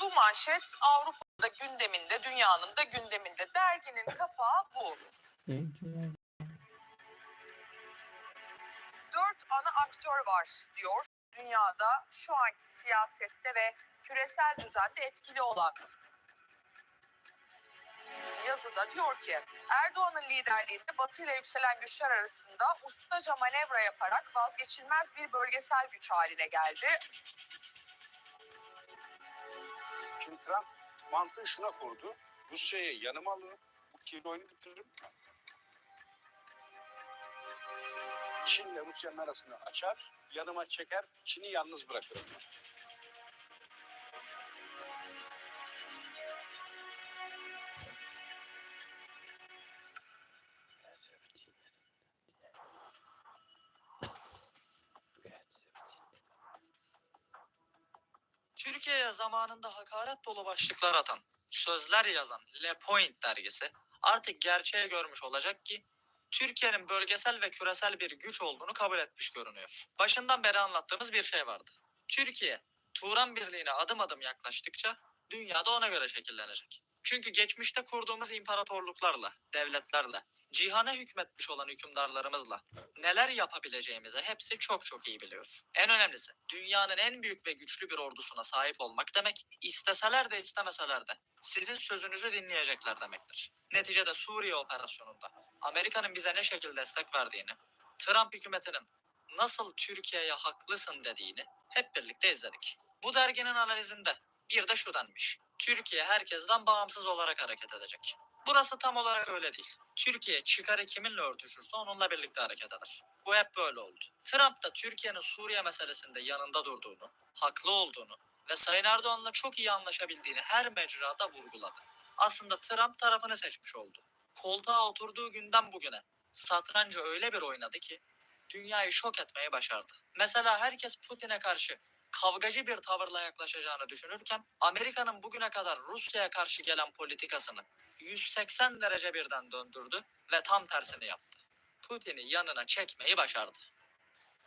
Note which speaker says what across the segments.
Speaker 1: Bu manşet Avrupa'da gündeminde, dünyanın da gündeminde. Derginin kapağı bu. Dört ana aktör var diyor. Dünyada şu anki siyasette ve küresel düzende etkili olan. Yazıda diyor ki Erdoğan'ın liderliğinde Batı ile yükselen güçler arasında ustaca manevra yaparak vazgeçilmez bir bölgesel güç haline geldi.
Speaker 2: Şimdi Trump mantığı şuna kurdu. Rusya'yı yanıma alırım. Bu kirli oyunu bitiririm. Çin'le Rusya'nın arasını açar. Yanıma çeker. Çin'i yalnız bırakırım.
Speaker 3: Türkiye'ye zamanında hakaret dolu başlıklar atan, sözler yazan Le Point dergisi artık gerçeği görmüş olacak ki Türkiye'nin bölgesel ve küresel bir güç olduğunu kabul etmiş görünüyor. Başından beri anlattığımız bir şey vardı. Türkiye, Turan Birliği'ne adım adım yaklaştıkça dünyada ona göre şekillenecek. Çünkü geçmişte kurduğumuz imparatorluklarla, devletlerle, cihana hükmetmiş olan hükümdarlarımızla neler yapabileceğimizi hepsi çok çok iyi biliyor. En önemlisi dünyanın en büyük ve güçlü bir ordusuna sahip olmak demek isteseler de istemeseler de sizin sözünüzü dinleyecekler demektir. Neticede Suriye operasyonunda Amerika'nın bize ne şekilde destek verdiğini, Trump hükümetinin nasıl Türkiye'ye haklısın dediğini hep birlikte izledik. Bu derginin analizinde bir de şu denmiş. Türkiye herkesten bağımsız olarak hareket edecek. Burası tam olarak öyle değil. Türkiye çıkarı kiminle örtüşürse onunla birlikte hareket eder. Bu hep böyle oldu. Trump da Türkiye'nin Suriye meselesinde yanında durduğunu, haklı olduğunu ve Sayın Erdoğan'la çok iyi anlaşabildiğini her mecrada vurguladı. Aslında Trump tarafını seçmiş oldu. Koltuğa oturduğu günden bugüne satrancı öyle bir oynadı ki dünyayı şok etmeyi başardı. Mesela herkes Putin'e karşı kavgacı bir tavırla yaklaşacağını düşünürken Amerika'nın bugüne kadar Rusya'ya karşı gelen politikasını 180 derece birden döndürdü ve tam tersini yaptı. Putin'i yanına çekmeyi başardı.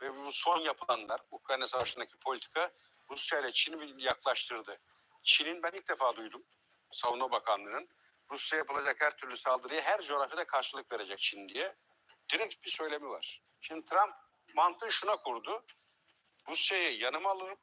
Speaker 2: Ve bu son yapılanlar Ukrayna Savaşı'ndaki politika Rusya ile Çin'i yaklaştırdı. Çin'in ben ilk defa duydum Savunma Bakanlığı'nın Rusya yapılacak her türlü saldırıya her coğrafyada karşılık verecek Çin diye direkt bir söylemi var. Şimdi Trump mantığı şuna kurdu. Rusya'yı yanıma alırım.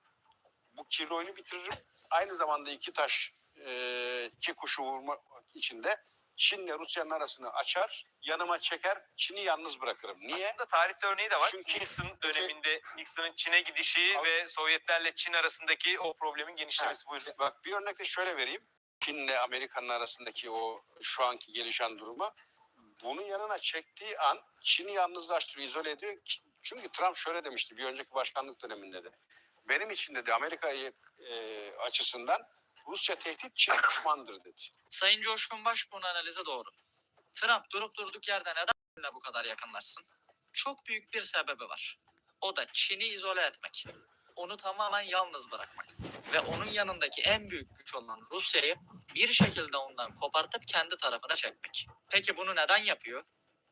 Speaker 2: Bu kirli oyunu bitiririm. Aynı zamanda iki taş, e, iki kuşu vurmak içinde Çin'le Rusya'nın arasını açar, yanıma çeker, Çin'i yalnız bırakırım. Niye?
Speaker 4: Aslında tarihte örneği de var.
Speaker 2: Çünkü-
Speaker 4: Nixon döneminde Nixon'ın Çin'e gidişi
Speaker 2: Al-
Speaker 4: ve Sovyetlerle Çin arasındaki o problemin genişlemesi. Buyurun.
Speaker 2: Bak bir örnek de şöyle vereyim. Çin'le Amerika'nın arasındaki o şu anki gelişen durumu. Bunu yanına çektiği an Çin'i yalnızlaştırıyor, izole ediyor. Çünkü Trump şöyle demişti bir önceki başkanlık döneminde de. Benim için dedi Amerika e, açısından Rusya tehdit, Çin düşmandır dedi.
Speaker 3: Sayın Coşkun Başbuğ'un analizi doğru. Trump durup durduk yerde neden bu kadar yakınlaşsın? Çok büyük bir sebebi var. O da Çin'i izole etmek. Onu tamamen yalnız bırakmak. Ve onun yanındaki en büyük güç olan Rusya'yı bir şekilde ondan kopartıp kendi tarafına çekmek. Peki bunu neden yapıyor?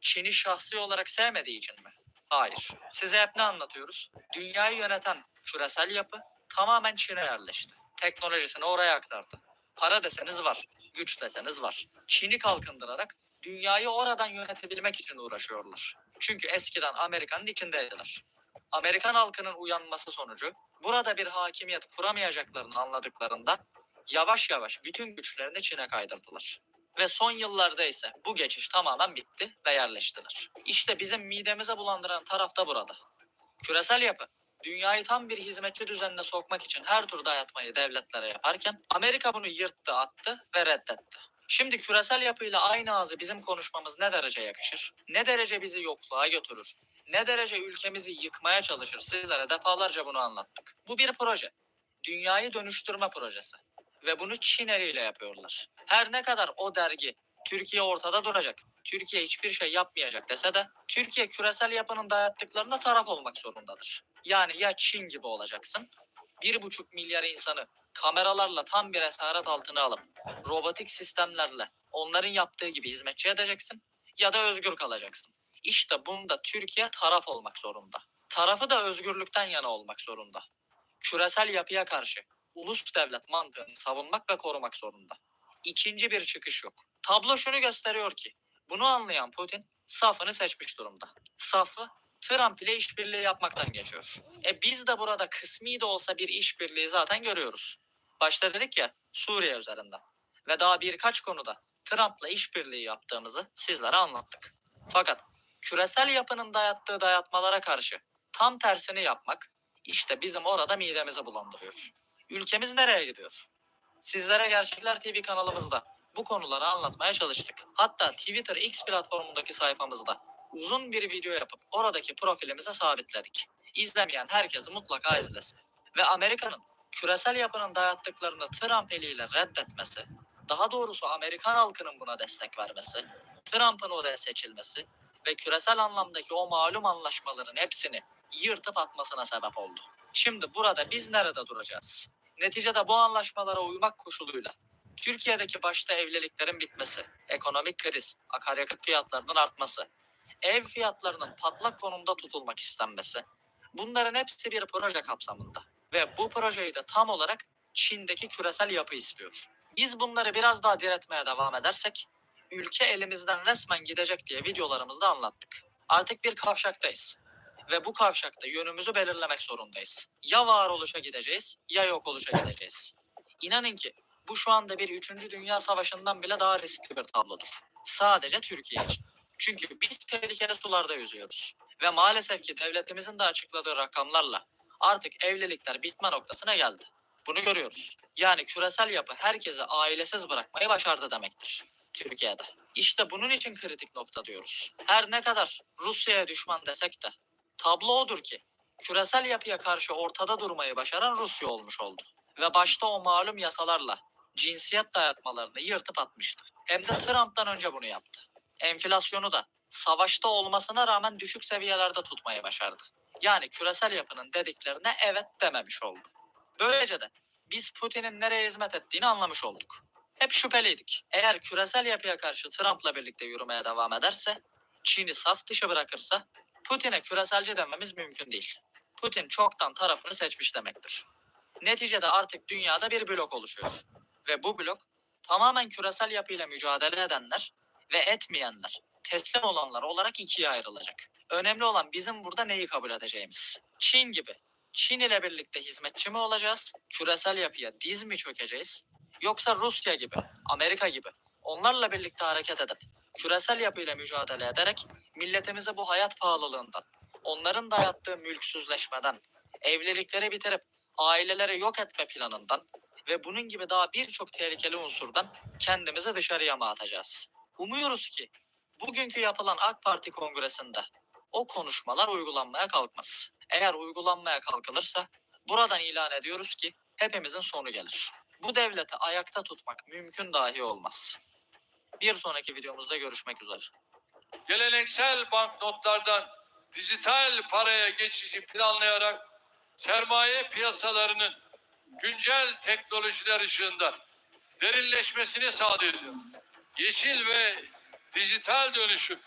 Speaker 3: Çin'i şahsi olarak sevmediği için mi? Hayır. Size hep ne anlatıyoruz? Dünyayı yöneten küresel yapı tamamen Çin'e yerleşti. Teknolojisini oraya aktardı. Para deseniz var güç deseniz var. Çin'i kalkındırarak dünyayı oradan yönetebilmek için uğraşıyorlar. Çünkü eskiden Amerika'nın içindeydiler. Amerikan halkının uyanması sonucu burada bir hakimiyet kuramayacaklarını anladıklarında yavaş yavaş bütün güçlerini Çin'e kaydırdılar. Ve son yıllarda ise bu geçiş tamamen bitti ve yerleştiler. İşte bizim midemize bulandıran taraf da burada. Küresel yapı dünyayı tam bir hizmetçi düzenine sokmak için her türlü dayatmayı devletlere yaparken Amerika bunu yırttı, attı ve reddetti. Şimdi küresel yapıyla aynı ağzı bizim konuşmamız ne derece yakışır? Ne derece bizi yokluğa götürür? Ne derece ülkemizi yıkmaya çalışır? Sizlere defalarca bunu anlattık. Bu bir proje. Dünyayı dönüştürme projesi. Ve bunu Çin eliyle yapıyorlar. Her ne kadar o dergi Türkiye ortada duracak, Türkiye hiçbir şey yapmayacak dese de Türkiye küresel yapının dayattıklarında taraf olmak zorundadır. Yani ya Çin gibi olacaksın, bir buçuk milyar insanı kameralarla tam bir esaret altına alıp robotik sistemlerle onların yaptığı gibi hizmetçi edeceksin ya da özgür kalacaksın. İşte bunda Türkiye taraf olmak zorunda. Tarafı da özgürlükten yana olmak zorunda. Küresel yapıya karşı ulus devlet mantığını savunmak ve korumak zorunda. İkinci bir çıkış yok. Tablo şunu gösteriyor ki bunu anlayan Putin safını seçmiş durumda. Safı Trump ile işbirliği yapmaktan geçiyor. E biz de burada kısmi de olsa bir işbirliği zaten görüyoruz. Başta dedik ya Suriye üzerinden. Ve daha birkaç konuda Trump'la işbirliği yaptığımızı sizlere anlattık. Fakat küresel yapının dayattığı dayatmalara karşı tam tersini yapmak işte bizim orada midemizi bulandırıyor. Ülkemiz nereye gidiyor? Sizlere Gerçekler TV kanalımızda bu konuları anlatmaya çalıştık. Hatta Twitter X platformundaki sayfamızda uzun bir video yapıp oradaki profilimize sabitledik. İzlemeyen herkesi mutlaka izlesin. Ve Amerika'nın küresel yapının dayattıklarını Trump eliyle reddetmesi, daha doğrusu Amerikan halkının buna destek vermesi, Trump'ın oraya seçilmesi ve küresel anlamdaki o malum anlaşmaların hepsini yırtıp atmasına sebep oldu. Şimdi burada biz nerede duracağız? Neticede bu anlaşmalara uymak koşuluyla Türkiye'deki başta evliliklerin bitmesi, ekonomik kriz, akaryakıt fiyatlarının artması, ev fiyatlarının patlak konumda tutulmak istenmesi, bunların hepsi bir proje kapsamında. Ve bu projeyi de tam olarak Çin'deki küresel yapı istiyor. Biz bunları biraz daha diretmeye devam edersek, ülke elimizden resmen gidecek diye videolarımızda anlattık. Artık bir kavşaktayız. Ve bu kavşakta yönümüzü belirlemek zorundayız. Ya varoluşa gideceğiz ya yok oluşa gideceğiz. İnanın ki bu şu anda bir 3. Dünya Savaşı'ndan bile daha riskli bir tablodur. Sadece Türkiye için. Çünkü biz tehlikeli sularda yüzüyoruz. Ve maalesef ki devletimizin de açıkladığı rakamlarla artık evlilikler bitme noktasına geldi. Bunu görüyoruz. Yani küresel yapı herkesi ailesiz bırakmayı başardı demektir. Türkiye'de. İşte bunun için kritik nokta diyoruz. Her ne kadar Rusya'ya düşman desek de tablo odur ki küresel yapıya karşı ortada durmayı başaran Rusya olmuş oldu. Ve başta o malum yasalarla cinsiyet dayatmalarını yırtıp atmıştı. Hem de Trump'tan önce bunu yaptı. Enflasyonu da savaşta olmasına rağmen düşük seviyelerde tutmayı başardı. Yani küresel yapının dediklerine evet dememiş oldu. Böylece de biz Putin'in nereye hizmet ettiğini anlamış olduk. Hep şüpheliydik. Eğer küresel yapıya karşı Trump'la birlikte yürümeye devam ederse, Çin'i saf dışı bırakırsa, Putin'e küreselci dememiz mümkün değil. Putin çoktan tarafını seçmiş demektir. Neticede artık dünyada bir blok oluşuyor. Ve bu blok tamamen küresel yapıyla mücadele edenler ve etmeyenler, teslim olanlar olarak ikiye ayrılacak. Önemli olan bizim burada neyi kabul edeceğimiz. Çin gibi. Çin ile birlikte hizmetçi mi olacağız? Küresel yapıya diz mi çökeceğiz? Yoksa Rusya gibi, Amerika gibi onlarla birlikte hareket edip küresel yapıyla mücadele ederek milletimize bu hayat pahalılığından, onların dayattığı mülksüzleşmeden, evlilikleri bitirip aileleri yok etme planından ve bunun gibi daha birçok tehlikeli unsurdan kendimizi dışarıya mı atacağız? Umuyoruz ki bugünkü yapılan AK Parti kongresinde o konuşmalar uygulanmaya kalkmaz. Eğer uygulanmaya kalkılırsa buradan ilan ediyoruz ki hepimizin sonu gelir. Bu devleti ayakta tutmak mümkün dahi olmaz. Bir sonraki videomuzda görüşmek üzere.
Speaker 5: geleneksel banknotlardan dijital paraya geçişi planlayarak sermaye piyasalarının güncel teknolojiler ışığında derinleşmesini sağlayacağız. Yeşil ve dijital dönüşüm